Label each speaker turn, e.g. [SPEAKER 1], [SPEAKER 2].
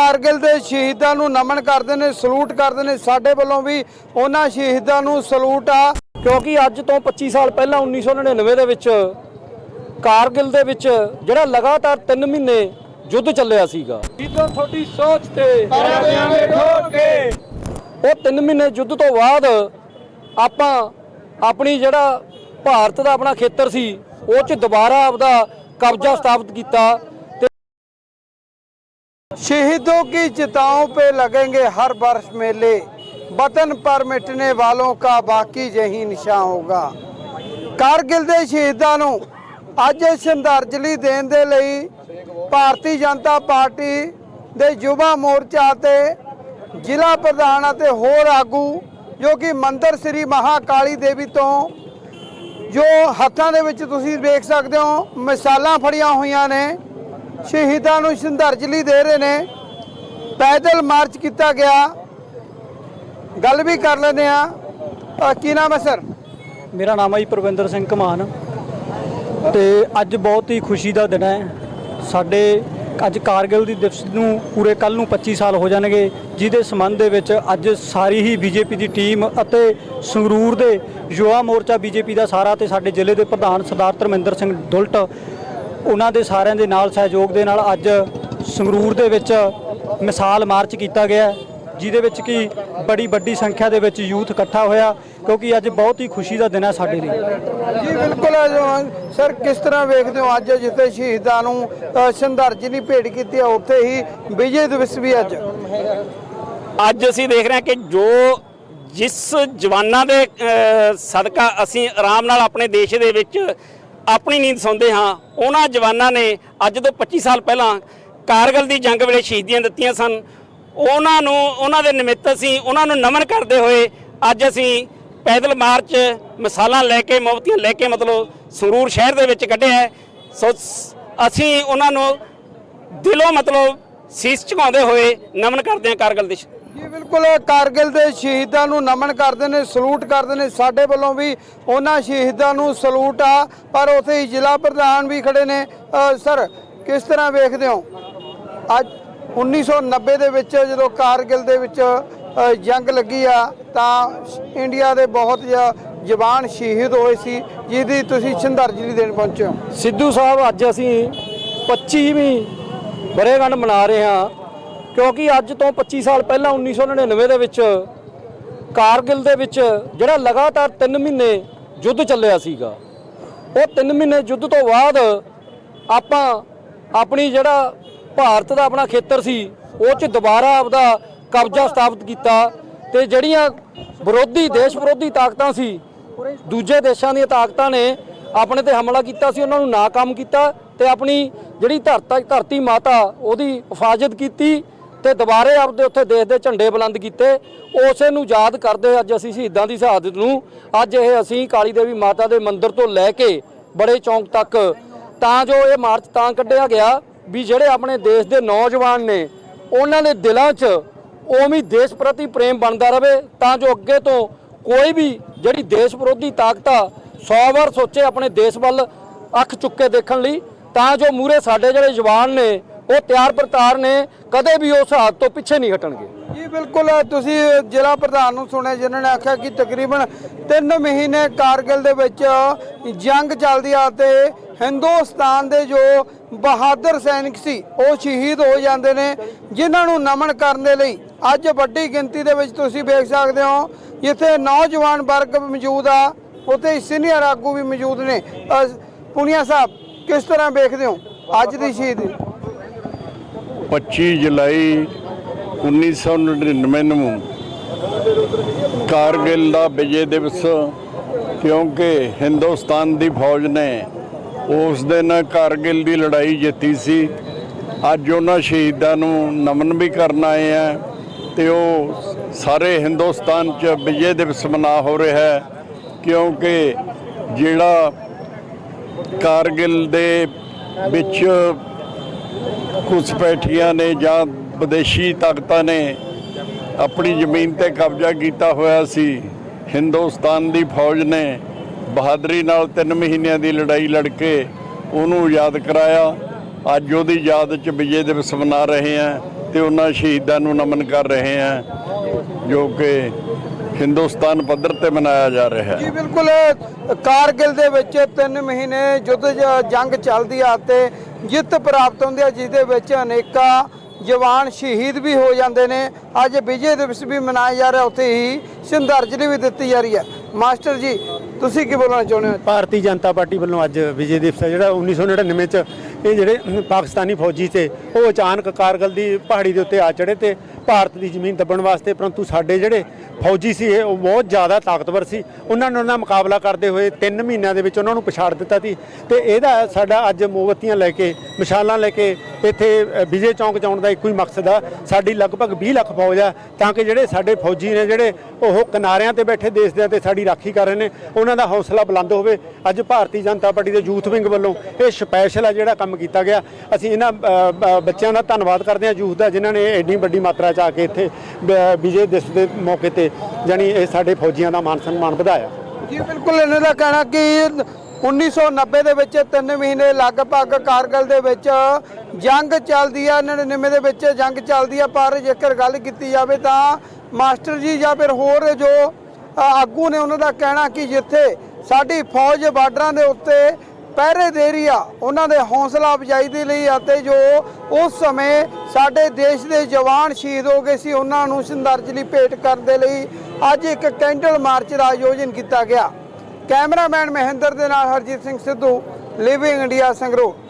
[SPEAKER 1] ਕਾਰਗਿਲ ਦੇ ਸ਼ਹੀਦਾਂ ਨੂੰ ਨਮਨ ਕਰਦੇ ਨੇ ਸਲੂਟ ਕਰਦੇ ਨੇ। ਸਾਡੇ ਵੱਲੋਂ ਵੀ ਉਹਨਾਂ ਸ਼ਹੀਦਾਂ ਨੂੰ ਸਲੂਟ ਆ।
[SPEAKER 2] ਕਿਉਂਕਿ ਅੱਜ ਤੋਂ 25 ਸਾਲ ਪਹਿਲਾਂ 1999 ਦੇ ਵਿੱਚ ਕਾਰਗਿਲ ਦੇ ਵਿੱਚ ਜਿਹੜਾ ਲਗਾਤਾਰ 3 ਮਹੀਨੇ ਯੁੱਧ ਚੱਲਿਆ ਸੀਗਾ। ਜਿੱਦੋਂ ਤੁਹਾਡੀ ਸੋਚ ਤੇ
[SPEAKER 1] ਦੇਾਂਗੇ ਠੋਕ ਕੇ।
[SPEAKER 2] ਉਹ 3 ਮਹੀਨੇ ਯੁੱਧ ਤੋਂ ਬਾਅਦ ਆਪਾਂ ਆਪਣੀ ਜਿਹੜਾ ਭਾਰਤ ਦਾ ਆਪਣਾ ਖੇਤਰ ਸੀ ਉਹ 'ਚ ਦੁਬਾਰਾ ਆਪਦਾ ਕਬਜ਼ਾ ਸਥਾਪਿਤ ਕੀਤਾ।
[SPEAKER 1] शहीदों की चिताओं पे लगेंगे हर वर्ष मेले वतन पर मिटने वालों का बाकी यही निशान होगा ਕਾਰਗਿਲ ਦੇ ਸ਼ਹੀਦਾਂ ਨੂੰ ਅੱਜ ਸ਼ਰਧਾਂਜਲੀ ਦੇਣ ਦੇ ਲਈ ਭਾਰਤੀ ਜਨਤਾ ਪਾਰਟੀ ਦੇ ਯੁਵਾ ਮੋਰਚਾ ਤੇ ਜ਼ਿਲ੍ਹਾ ਪ੍ਰਧਾਨ ਅਤੇ ਹੋਰ ਆਗੂ ਜੋ ਕਿ ਮੰਦਰ ਸ੍ਰੀ ਮਹਾਕਾਲੀ ਦੇਵੀ ਤੋਂ ਜੋ ਹੱਥਾਂ ਦੇ ਵਿੱਚ ਤੁਸੀਂ ਵੇਖ ਸਕਦੇ ਹੋ ਮਿਸਾਲਾਂ ਫੜੀਆਂ ਹੋਈਆਂ ਨੇ ਸ਼ਹੀਦਾਂ ਨੂੰ ਸ਼ਰਧਾਂਜਲੀ ਦੇ ਰਹੇ ਨੇ। ਪੈਦਲ ਮਾਰਚ ਕੀਤਾ ਗਿਆ। ਗੱਲ ਵੀ ਕਰ ਲੈਂਦੇ ਆ ਕੀ ਨਾਮ ਹੈ ਸਰ?
[SPEAKER 2] ਮੇਰਾ ਨਾਮ ਹੈ ਜੀ ਪ੍ਰਵਿੰਦਰ ਸਿੰਘ ਕਮਾਨ। ਤੇ ਅੱਜ ਬਹੁਤ ਹੀ ਖੁਸ਼ੀ ਦਾ ਦਿਨ ਹੈ। ਸਾਡੇ ਅੱਜ ਕਾਰਗਿਲ ਦੀ ਦਿਵਸ ਨੂੰ ਪੂਰੇ ਕੱਲ ਨੂੰ 25 ਸਾਲ ਹੋ ਜਾਣਗੇ। ਜਿਹਦੇ ਸੰਬੰਧ ਦੇ ਵਿੱਚ ਅੱਜ ਸਾਰੀ ਹੀ ਬੀਜੇਪੀ ਦੀ ਟੀਮ ਅਤੇ ਸੰਗਰੂਰ ਦੇ ਯੁਵਾ ਮੋਰਚਾ ਬੀਜੇਪੀ ਦਾ ਸਾਰਾ ਤੇ ਸਾਡੇ ਜ਼ਿਲ੍ਹੇ ਦੇ ਪ੍ਰਧਾਨ ਸਰਦਾਰ ਧਰਮਿੰਦਰ ਸਿੰਘ ਦੁਲਟ ਉਹਨਾਂ ਦੇ ਸਾਰਿਆਂ ਦੇ ਨਾਲ ਸਹਿਯੋਗ ਦੇ ਨਾਲ ਅੱਜ ਸੰਗਰੂਰ ਦੇ ਵਿੱਚ ਮਿਸਾਲ ਮਾਰਚ ਕੀਤਾ ਗਿਆ ਜਿਹਦੇ ਵਿੱਚ ਕਿ ਬੜੀ ਵੱਡੀ ਸੰਖਿਆ ਦੇ ਵਿੱਚ ਯੂਥ ਇਕੱਠਾ ਹੋਇਆ ਕਿਉਂਕਿ ਅੱਜ ਬਹੁਤ ਹੀ ਖੁਸ਼ੀ ਦਾ ਦਿਨ ਹੈ ਸਾਡੇ ਲਈ।
[SPEAKER 1] ਜੀ ਬਿਲਕੁਲ ਜੋ- ਸਰ ਕਿਸ ਤਰ੍ਹਾਂ ਵੇਖਦੇ ਹੋ ਅੱਜ ਜਿੱਥੇ ਸ਼ਹੀਦਾਂ ਨੂੰ ਸ਼ਰਧਾਂਜਲੀ ਭੇਟ ਕੀਤੀ ਹੈ ਉੱਥੇ ਹੀ ਵਿਜੇ ਦਿਵਸ ਵੀ ਅੱਜ?
[SPEAKER 3] ਅੱਜ ਅਸੀਂ ਦੇਖ ਰਹੇ ਹਾਂ ਕਿ ਜੋ ਜਿਸ ਜਵਾਨਾਂ ਦੇ ਸਦਕਾ ਅਸੀਂ ਆਰਾਮ ਨਾਲ ਆਪਣੇ ਦੇਸ਼ ਦੇ ਵਿੱਚ ਆਪਣੀ ਨੀਂਦ ਸੌਂਦੇ ਹਾਂ। ਉਹਨਾਂ ਜਵਾਨਾਂ ਨੇ ਅੱਜ ਤੋਂ 25 ਸਾਲ ਪਹਿਲਾਂ ਕਾਰਗਿਲ ਦੀ ਜੰਗ ਵੇਲੇ ਸ਼ਹੀਦੀਆਂ ਦਿੱਤੀਆਂ ਸਨ। ਉਹਨਾਂ ਨੂੰ, ਉਹਨਾਂ ਦੇ ਨਿਮਿੱਤ ਅਸੀਂ ਉਹਨਾਂ ਨੂੰ ਨਮਨ ਕਰਦੇ ਹੋਏ ਅੱਜ ਅਸੀਂ ਪੈਦਲ ਮਾਰਚ ਮਿਸਾਲਾਂ ਲੈ ਕੇ, ਮੋਮਬੱਤੀਆਂ ਲੈ ਕੇ ਮਤਲਬ ਸੰਗਰੂਰ ਸ਼ਹਿਰ ਦੇ ਵਿੱਚ ਕੱਢਿਆ ਸੋ ਅਸੀਂ ਉਹਨਾਂ ਨੂੰ ਦਿਲੋਂ ਮਤਲਬ ਸੀਸ ਝੁਕਾਉਂਦੇ ਹੋਏ ਨਮਨ ਕਰਦੇ ਹਾਂ ਕਾਰਗਲ ਦੇ
[SPEAKER 1] ਜੀ, ਬਿਲਕੁਲ ਕਾਰਗਿਲ ਦੇ ਸ਼ਹੀਦਾਂ ਨੂੰ ਨਮਨ ਕਰਦੇ ਨੇ, ਸਲੂਟ ਕਰਦੇ ਨੇ। ਸਾਡੇ ਵੱਲੋਂ ਵੀ ਉਹਨਾਂ ਸ਼ਹੀਦਾਂ ਨੂੰ ਸਲੂਟ ਆ, ਪਰ ਉੱਥੇ ਹੀ ਜ਼ਿਲ੍ਹਾ ਪ੍ਰਧਾਨ ਵੀ ਖੜੇ ਨੇ। ਸਰ, ਕਿਸ ਤਰ੍ਹਾਂ ਵੇਖਦੇ ਹੋ? ਅੱਜ 1990 ਦੇ ਵਿੱਚ ਜਦੋਂ ਕਾਰਗਿਲ ਦੇ ਵਿੱਚ ਜੰਗ ਲੱਗੀ ਆ, ਤਾਂ ਇੰਡੀਆ ਦੇ ਬਹੁਤ ਜ- ਜਵਾਨ ਸ਼ਹੀਦ ਹੋਏ ਸੀ, ਜਿਹਦੀ ਤੁਸੀਂ ਸ਼ਰਧਾਂਜਲੀ ਦੇਣ ਪਹੁੰਚੇ ਹੋ।
[SPEAKER 2] ਸਿੱਧੂ ਸਾਹਿਬ, ਅੱਜ ਅਸੀਂ 25ਵੀਂ ਵਰ੍ਹੇਗੰਢ ਮਨਾ ਰਹੇ ਹਾਂ। ਕਿਉਂਕਿ ਅੱਜ ਤੋਂ 25 ਸਾਲ ਪਹਿਲਾਂ 1999 ਦੇ ਵਿੱਚ ਕਾਰਗਿਲ ਦੇ ਵਿੱਚ ਜਿਹੜਾ ਲਗਾਤਾਰ 3 ਮਹੀਨੇ ਯੁੱਧ ਚੱਲਿਆ ਸੀਗਾ, ਉਹ 3 ਮਹੀਨੇ ਯੁੱਧ ਤੋਂ ਬਾਅਦ ਆਪਾਂ ਆਪਣੀ ਜਿਹੜਾ ਭਾਰਤ ਦਾ ਆਪਣਾ ਖੇਤਰ ਸੀ, ਉਹ 'ਚ ਦੁਬਾਰਾ ਆਪਦਾ ਕਬਜ਼ਾ ਸਥਾਪਿਤ ਕੀਤਾ ਤੇ ਜਿਹੜੀਆਂ ਵਿਰੋਧੀ, ਦੇਸ਼ ਵਿਰੋਧੀ ਤਾਕਤਾਂ ਸੀ, ਦੂਜੇ ਦੇਸ਼ਾਂ ਦੀਆਂ ਤਾਕਤਾਂ ਨੇ ਆਪਣੇ ਤੇ ਹਮਲਾ ਕੀਤਾ ਸੀ, ਉਹਨਾਂ ਨੂੰ ਨਾਕਾਮ ਕੀਤਾ ਤੇ ਆਪਣੀ ਜਿਹੜੀ ਧਰਤਾ, ਧਰਤੀ ਮਾਤਾ ਉਹਦੀ ਹਿਫਾਜ਼ਤ ਕੀਤੀ ਤੇ ਦੁਬਾਰੇ ਆਪਦੇ ਉੱਥੇ ਦੇਸ਼ ਦੇ ਝੰਡੇ ਬੁਲੰਦ ਕੀਤੇ। ਉਸੇ ਨੂੰ ਯਾਦ ਕਰਦੇ ਅੱਜ ਅਸੀਂ ਸ਼ਹੀਦਾਂ ਦੀ ਸ਼ਹਾਦਤ ਨੂੰ। ਅੱਜ ਇਹ ਅਸੀਂ ਕਾਲੀ ਦੇਵੀ ਮਾਤਾ ਦੇ ਮੰਦਿਰ ਤੋਂ ਲੈ ਕੇ ਬੜੇ ਚੌਂਕ ਤੱਕ। ਤਾਂ ਜੋ ਇਹ ਮਾਰਚ ਤਾਂ ਕੱਢਿਆ ਗਿਆ ਵੀ ਜਿਹੜੇ ਆਪਣੇ ਦੇਸ਼ ਦੇ ਨੌਜਵਾਨ ਨੇ, ਉਹਨਾਂ ਦੇ ਦਿਲਾਂ 'ਚ ਉਵੇਂ ਦੇਸ਼ ਪ੍ਰਤੀ ਪ੍ਰੇਮ ਬਣਦਾ ਰਹੇ। ਤਾਂ ਜੋ ਅੱਗੇ ਤੋਂ ਕੋਈ ਵੀ ਜਿਹੜੀ ਦੇਸ਼ ਵਿਰੋਧੀ ਤਾਕਤ ਆ 100 ਵਾਰ ਸੋਚੇ ਆਪਣੇ ਦੇਸ਼ ਵੱਲ ਅੱਖ ਚੁੱਕ ਕੇ ਦੇਖਣ ਲਈ। ਤਾਂ ਜੋ ਮੂਰੇ ਸਾਡੇ ਜਿਹੜੇ ਜਵਾਨ ਨੇ ਉਹ ਤਿਆਰ ਪ੍ਰਤਾਰ ਨੇ ਕਦੇ ਵੀ ਉਸ ਹੱਥ ਤੋਂ ਪਿੱਛੇ ਨਹੀਂ ਹਟਣਗੇ।
[SPEAKER 1] ਜੀ ਬਿਲਕੁਲ ਤੁਸੀਂ ਜ਼ਿਲ੍ਹਾ ਪ੍ਰਧਾਨ ਨੂੰ ਸੁਣਿਆ ਜਿਨ੍ਹਾਂ ਨੇ ਆਖਿਆ ਕਿ ਤਕਰੀਬਨ 3 ਮਹੀਨੇ ਕਾਰਗਿਲ ਦੇ ਵਿੱਚ ਜੰਗ ਚੱਲਦੀ ਆ ਤੇ ਹਿੰਦੁਸਤਾਨ ਦੇ ਜੋ ਬਹਾਦਰ ਸੈਨਿਕ ਸੀ ਉਹ ਸ਼ਹੀਦ ਹੋ ਜਾਂਦੇ ਨੇ ਜਿਨ੍ਹਾਂ ਨੂੰ ਨਮਨ ਕਰਨ ਦੇ ਲਈ ਅੱਜ ਵੱਡੀ ਗਿਣਤੀ ਦੇ ਵਿੱਚ ਤੁਸੀਂ ਵੇਖ ਸਕਦੇ ਹੋ ਜਿੱਥੇ ਨੌਜਵਾਨ ਵਰਗ ਮੌਜੂਦ ਆ ਉੱਥੇ ਸੀਨੀਅਰ ਆਗੂ ਵੀ ਮੌਜੂਦ ਨੇ। ਅ, ਪੁਨੀਆ ਸਾਹਿਬ ਕਿਸ ਤਰ੍ਹਾਂ ਵੇਖਦੇ ਹੋ ਅੱਜ ਦੀ ਸ਼ਹੀਦੀ?
[SPEAKER 4] 25 ਜੁਲਾਈ 1999 ਨੂੰ ਕਾਰਗਿਲ ਦਾ ਵਿਜੇ ਦਿਵਸ, ਕਿਉਂਕਿ ਹਿੰਦੁਸਤਾਨ ਦੀ ਫੌਜ ਨੇ ਉਸ ਦਿਨ ਕਾਰਗਿਲ ਦੀ ਲੜਾਈ ਜਿੱਤੀ ਸੀ। ਅੱਜ ਉਹਨਾਂ ਸ਼ਹੀਦਾਂ ਨੂੰ ਨਮਨ ਵੀ ਕਰਨ ਆਏ ਆ ਤੇ ਉਹ ਸਾਰੇ ਹਿੰਦੁਸਤਾਨ 'ਚ ਵਿਜੇ ਦਿਵਸ ਮਨਾ ਹੋ ਰਿਹਾ ਹੈ, ਕਿਉਂਕਿ ਜਿਹੜਾ ਕਾਰਗਿਲ ਦੇ ਵਿੱਚ ਘੁਸਪੈਠੀਆਂ ਨੇ ਜਾਂ ਵਿਦੇਸ਼ੀ ਤਾਕਤਾਂ ਨੇ, ਆਪਣੀ ਜ਼ਮੀਨ ਤੇ ਕਬਜ਼ਾ ਕੀਤਾ ਹੋਇਆ ਸੀ। ਹਿੰਦੁਸਤਾਨ ਦੀ ਫੌਜ ਨੇ ਬਹਾਦਰੀ ਨਾਲ 3 ਮਹੀਨਿਆਂ ਦੀ ਲੜਾਈ ਲੜ ਕੇ ਉਹਨੂੰ ਯਾਦ ਕਰਾਇਆ। ਅੱਜ ਉਹਦੀ ਯਾਦ 'ਚ ਵਿਜੇ ਦਿਵਸ ਮਨਾ ਰਹੇ ਹਾਂ ਤੇ ਉਹਨਾਂ ਸ਼ਹੀਦਾਂ ਨੂੰ ਨਮਨ ਕਰ ਰਹੇ ਹਾਂ ਜੋ ਕਿ ਹਿੰਦੁਸਤਾਨ ਪੱਧਰ ਤੇ ਮਨਾਇਆ ਜਾ ਰਿਹਾ ਹੈ।
[SPEAKER 1] ਜੀ ਬਿਲਕੁਲ ਕਾਰਗਿਲ ਦੇ ਵਿੱਚ 3 ਮਹੀਨੇ ਯੁੱਧ ਜ- ਜੰਗ ਚੱਲਦੀ ਆ ਤੇ ਜਿੱਤ ਪ੍ਰਾਪਤ ਹੁੰਦੀ ਆ ਜਿਸ ਦੇ ਵਿੱਚ ਅਨੇਕਾਂ ਜਵਾਨ ਸ਼ਹੀਦ ਵੀ ਹੋ ਜਾਂਦੇ ਨੇ। ਅੱਜ ਵਿਜੇ ਦਿਵਸ ਵੀ ਮਨਾਇਆ ਜਾ ਰਿਹਾ ਉੱਥੇ ਹੀ ਸ਼ਰਧਾਂਜਲੀ ਵੀ ਦਿੱਤੀ ਜਾ ਰਹੀ ਹੈ। ਮਾਸਟਰ ਜੀ ਤੁਸੀਂ ਕੀ ਬੋਲਣਾ ਚਾਹੁੰਦੇ ਹੋ
[SPEAKER 5] ਭਾਰਤੀ ਜਨਤਾ ਪਾਰਟੀ ਵੱਲੋਂ ਅੱਜ ਵਿਜੇ ਦਿਵਸ ਹੈ ਜਿਹੜਾ 1999 ਚ ਇਹ ਜਿਹੜੇ ਪਾਕਿਸਤਾਨੀ ਫੌਜੀ ਤੇ ਉਹ ਅਚਾਨਕ ਕਾਰਗਲ ਦੀ ਪਹਾੜੀ ਦੇ ਉੱਤੇ ਆ ਚੜੇ ਤੇ ਭਾਰਤ ਦੀ ਜ਼ਮੀਨ ਦੱਬਣ ਵਾਸਤੇ, ਪਰੰਤੂ ਸਾਡੇ ਜਿਹੜੇ ਫੌਜੀ ਸੀ, ਇਹ ਉਹ ਬਹੁਤ ਜ਼ਿਆਦਾ ਤਾਕਤਵਰ ਸੀ। ਉਹਨਾਂ ਨੇ ਉਹਨਾਂ ਮੁਕਾਬਲਾ ਕਰਦੇ ਹੋਏ 3 ਮਹੀਨਿਆਂ ਦੇ ਵਿੱਚ ਉਹਨਾਂ ਨੂੰ ਪਛਾੜ ਦਿੱਤਾ ਸੀ। ਤੇ ਇਹਦਾ ਸਾਡਾ ਅੱਜ ਮੋਮਬੱਤੀਆਂ ਲੈ ਕੇ, ਮਸ਼ਾਲਾਂ ਲੈ ਕੇ, ਇੱਥੇ ਵਿਜੇ ਚੌਂਕ ਜਾਣ ਦਾ ਇੱਕੋ ਹੀ ਮਕਸਦ ਆ। ਸਾਡੀ ਲਗਭਗ 20 ਲੱਖ ਫੌਜ ਆ, ਤਾਂ ਕਿ ਜਿਹੜੇ ਸਾਡੇ ਫੌਜੀ ਨੇ ਜਿਹੜੇ ਉਹ ਕਿਨਾਰਿਆਂ ਤੇ ਬੈਠੇ ਦੇਸ਼ ਦੇ ਤੇ ਸਾਡੀ ਰਾਖੀ ਕਰ ਰਹੇ ਨੇ, ਉਹਨਾਂ ਦਾ ਹੌਸਲਾ ਬੁਲੰਦ ਹੋਵੇ। ਅੱਜ ਭਾਰਤੀ ਜਨਤਾ ਪਾਰਟੀ ਦੇ ਯੂਥ ਵਿੰਗ ਵੱਲੋਂ ਇਹ ਸਪੈਸ਼ਲ ਆ ਜਿਹੜਾ ਕੰਮ ਕੀਤਾ ਗਿਆ। ਅਸੀਂ ਇਹਨਾਂ ਬੱਚਿਆਂ ਦਾ ਧੰਨਵਾਦ ਕਰਦੇ ਹਾਂ ਯੂਥ ਦਾ, ਜਿਨ੍ਹਾਂ ਨੇ ਐਡੀ ਵੱਡੀ ਮਾਤਰਾ 'ਚ ਆ ਕੇ ਇੱਥੇ ਵਿਜੇ ਦਿਵਸ ਦੇ ਮੌਕੇ ਤੇ, ਜਾਣੀ ਇਹ ਸਾਡੇ ਫੌਜੀਆਂ ਦਾ ਮਾਨ ਸਨਮਾਨ ਵਧਾਇਆ।
[SPEAKER 1] ਜੀ, ਬਿਲਕੁਲ ਇਹਨਾਂ ਦਾ ਕਹਿਣਾ ਕਿ 1990 ਦੇ ਵਿੱਚ 3 ਮਹੀਨੇ ਲਗਭਗ ਕਾਰਗਲ ਦੇ ਵਿੱਚ ਜੰਗ ਚੱਲਦੀ ਆ 99 ਦੇ ਵਿੱਚ ਜੰਗ ਚੱਲਦੀ ਆ, ਪਰ ਜੇਕਰ ਗੱਲ ਕੀਤੀ ਜਾਵੇ ਤਾਂ ਮਾਸਟਰ ਜੀ ਜਾਂ ਫਿਰ ਹੋਰ ਜੋ ਆਗੂ ਨੇ ਉਹਨਾਂ ਦਾ ਕਹਿਣਾ ਕਿ ਜਿੱਥੇ ਸਾਡੀ ਫੌਜ ਬਾਰਡਰਾਂ ਦੇ ਉੱਤੇ ਪਹਿਰੇ ਦੇ ਰਹੀ ਆ ਉਹਨਾਂ ਦੇ ਹੌਸਲਾ ਅਫਜਾਈ ਦੇ ਲਈ ਅਤੇ ਜੋ ਉਸ ਸਮੇਂ ਸਾਡੇ ਦੇਸ਼ ਦੇ ਜਵਾਨ ਸ਼ਹੀਦ ਹੋ ਗਏ ਸੀ, ਉਹਨਾਂ ਨੂੰ ਸ਼ਰਧਾਂਜਲੀ ਭੇਟ ਕਰਨ ਦੇ ਲਈ ਅੱਜ ਇੱਕ ਕੈਂਡਲ ਮਾਰਚ ਦਾ ਆਯੋਜਨ ਕੀਤਾ ਗਿਆ। ਕੈਮਰਾਮੈਨ ਮਹਿੰਦਰ ਦੇ ਨਾਲ ਹਰਜੀਤ ਸਿੰਘ ਸਿੱਧੂ ਲਿਵਿੰਗ ਇੰਡੀਆ ਸੰਗਰੂਰ।